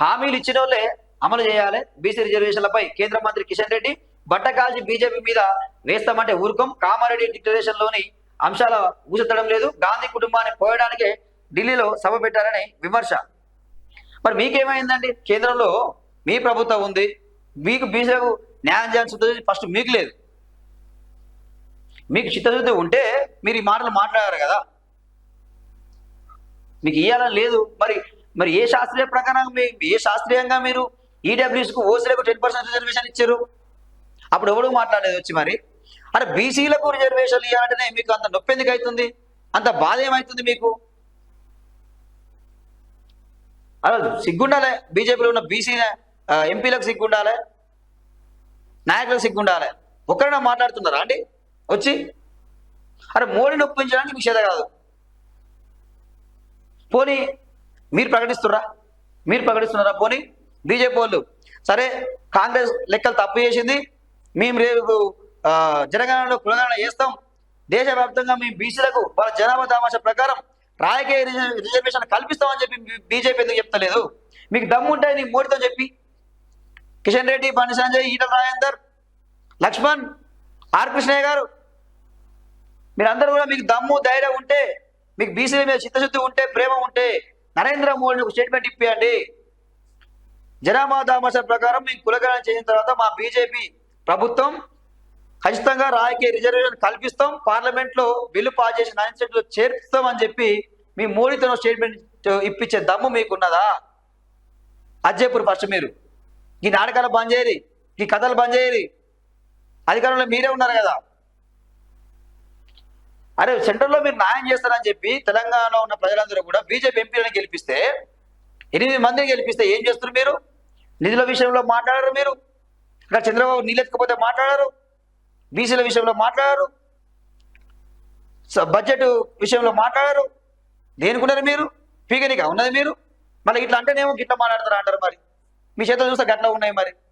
హామీలు ఇచ్చిన వాళ్ళే అమలు చేయాలి. బీసీ రిజర్వేషన్లపై కేంద్ర మంత్రి కిషన్ రెడ్డి బట్టకాల్చి బీజేపీ మీద వేస్తామంటే ఊరుకం. కామారెడ్డి డిక్లరేషన్లోని అంశాల ఊసెత్తడం లేదు. గాంధీ కుటుంబాన్ని పోయడానికే ఢిల్లీలో సభ పెట్టారని విమర్శ. మరి మీకేమైందండి? కేంద్రంలో మీ ప్రభుత్వం ఉంది. మీకు బీసీలకు న్యాయం చేయాల్సి ఫస్ట్ మీకు లేదు. మీకు చిత్తశుద్ధి ఉంటే మీరు ఈ మాటలు మాట్లాడారు కదా. మీకు ఇవ్వాలని లేదు. మరి మరి ఏ శాస్త్రీయ ప్రకారం మీ ఏ శాస్త్రీయంగా మీరు ఈడబ్ల్యూస్కు ఓసీలకు టెన్ పర్సెంట్ రిజర్వేషన్ ఇచ్చారు? అప్పుడు ఎవడు మాట్లాడలేదు వచ్చి మరి? అరే బీసీలకు రిజర్వేషన్ ఇవ్వాలంటేనే మీకు అంత నొప్పి ఎందుకు అవుతుంది? అంత బాధ ఏమవుతుంది మీకు? అలా సిగ్గుండాలి బీజేపీలో ఉన్న బీసీ ఎంపీలకు సిగ్గుండాలి నాయకులకు సిగ్గుండాలి. ఒక్కరైనా మాట్లాడుతున్నారా అండి? వచ్చి. అరే మోడీని ఒప్పించడానికి మీకు చేత కాదు. పోనీ మీరు ప్రకటిస్తుర్రా? మీరు ప్రకటిస్తున్నారా? పోనీ బీజేపీ వాళ్ళు సరే కాంగ్రెస్ లెక్కలు తప్పు చేసింది మేము రేపు జనగణలో జనగణనలో కులగణన చేస్తాం. దేశవ్యాప్తంగా మేము బీసీలకు వాళ్ళ జనాభా తమాషా ప్రకారం రాజకీయ రిజర్వేషన్ కల్పిస్తామని చెప్పి బీజేపీ ఎందుకు చెప్తలేదు? మీకు దమ్ము ఉంటే నీ మోడీతో చెప్పి. కిషన్ రెడ్డి బండి సంజయ్ ఈటల రాజేందర్ లక్ష్మణ్ ఆర్ కృష్ణయ్య గారు. మీరందరూ కూడా మీకు దమ్ము ధైర్యం ఉంటే మీకు బీసీల మీద చిత్తశుద్ధి ఉంటే ప్రేమ ఉంటే నరేంద్ర మోడీ ఒక స్టేట్మెంట్ ఇప్పేయండి. జనాభా దామాష ప్రకారం మేము కులగణన చేసిన తర్వాత మా బీజేపీ ప్రభుత్వం ఖచ్చితంగా రాజకీయ రిజర్వేషన్ కల్పిస్తాం పార్లమెంట్లో బిల్లు పాస్ చేసి నైన్లో చేర్పిస్తాం అని చెప్పి మీ మోడీతో స్టేట్మెంట్ ఇప్పించే దమ్ము మీకున్నదా? అజ్జేపూర్ ఫస్ట్ మీరు. ఈ నాటకాలు బంద్ చేయరు ఈ కథలు బంద్ చేయరి అధికారంలో మీరే ఉన్నారు కదా. అరే సెంట్రల్లో మీరు న్యాయం చేస్తారని చెప్పి తెలంగాణలో ఉన్న ప్రజలందరూ కూడా బీజేపీ ఎంపీలను గెలిపిస్తే ఎనిమిది మందిని గెలిపిస్తే ఏం చేస్తారు మీరు? నిధుల విషయంలో మాట్లాడరు మీరు. ఇక్కడ చంద్రబాబు నీళ్ళెత్తకపోతే మాట్లాడరు. బీసీల విషయంలో మాట్లాడరు. బడ్జెట్ విషయంలో మాట్లాడరు. దేనికున్నారు మీరు? పీకనిగా ఉన్నది మీరు? మళ్ళీ ఇట్లా అంటేనేమో గిట్లా మాట్లాడతారు అంటారు మరి. మీ చేతులు చూస్తే గట్లా ఉన్నాయి మరి.